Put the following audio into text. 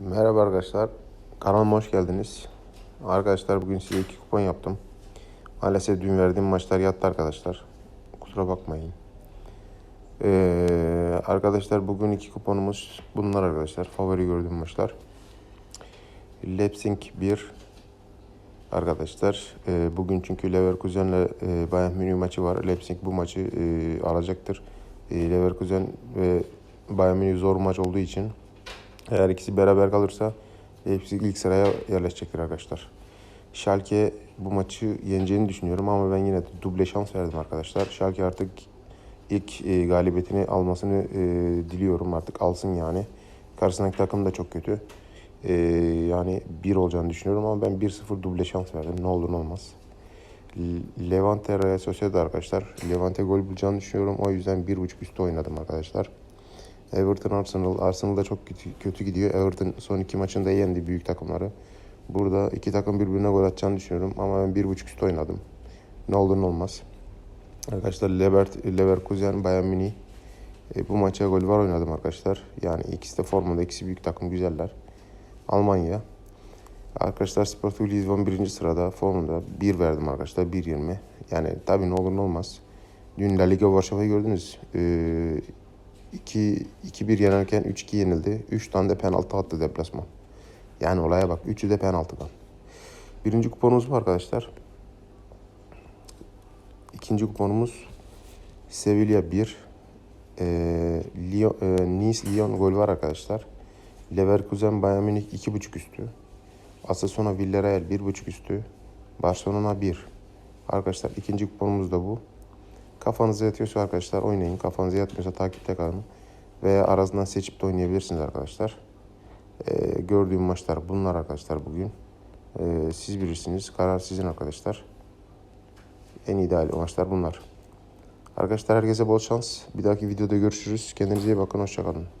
Merhaba arkadaşlar. Kanalıma hoş geldiniz. Arkadaşlar bugün size iki kupon yaptım. Maalesef dün verdiğim maçlar yattı arkadaşlar. Kusura bakmayın. Ee, arkadaşlar bugün iki kuponumuz bunlar arkadaşlar. Favori gördüğüm maçlar. Leipzig 1 arkadaşlar. Ee, bugün çünkü Leverkusen'le e, Bayern Münih maçı var. Leipzig bu maçı e, alacaktır. E, Leverkusen ve Bayern Münih zor maç olduğu için eğer ikisi beraber kalırsa Leipzig ilk sıraya yerleşecektir arkadaşlar. Schalke bu maçı yeneceğini düşünüyorum ama ben yine de duble şans verdim arkadaşlar. Schalke artık ilk e, galibiyetini almasını e, diliyorum artık alsın yani. Karşısındaki takım da çok kötü. E, yani bir olacağını düşünüyorum ama ben 1-0 duble şans verdim. Ne olur ne olmaz. Le- Levante Real Sociedad arkadaşlar. Levante gol bulacağını düşünüyorum. O yüzden 1.5 üstü oynadım arkadaşlar. Everton Arsenal. Arsenal da çok kötü, kötü gidiyor. Everton son iki maçında yendi büyük takımları. Burada iki takım birbirine gol atacağını düşünüyorum ama ben bir buçuk üstü oynadım. Ne olur ne olmaz. Arkadaşlar Lebert, Leverkusen, Bayern Münih. E, bu maça gol var oynadım arkadaşlar. Yani ikisi de formada, ikisi büyük takım güzeller. Almanya. Arkadaşlar Sporting Lisbon birinci sırada formunda 1 verdim arkadaşlar 1.20. Yani tabii ne olur ne olmaz. Dün La Liga Varşova'yı gördünüz. Ee, 2 2-1 yenerken 3-2 yenildi. 3 tane de penaltı attı deplasman. Yani olaya bak. 3'ü de penaltıdan. Birinci kuponumuz bu arkadaşlar. İkinci kuponumuz Sevilla 1. Ee, Lyon, e, nice Lyon gol var arkadaşlar. Leverkusen Bayern Münih 2.5 üstü. Asasuna Villarreal 1.5 üstü. Barcelona 1. Arkadaşlar ikinci kuponumuz da bu. Kafanıza yatıyorsa arkadaşlar oynayın. Kafanıza yatmıyorsa takipte kalın. Veya arasından seçip de oynayabilirsiniz arkadaşlar. Ee, gördüğüm maçlar bunlar arkadaşlar bugün. Ee, siz bilirsiniz. Karar sizin arkadaşlar. En ideal maçlar bunlar. Arkadaşlar herkese bol şans. Bir dahaki videoda görüşürüz. Kendinize iyi bakın. Hoşçakalın.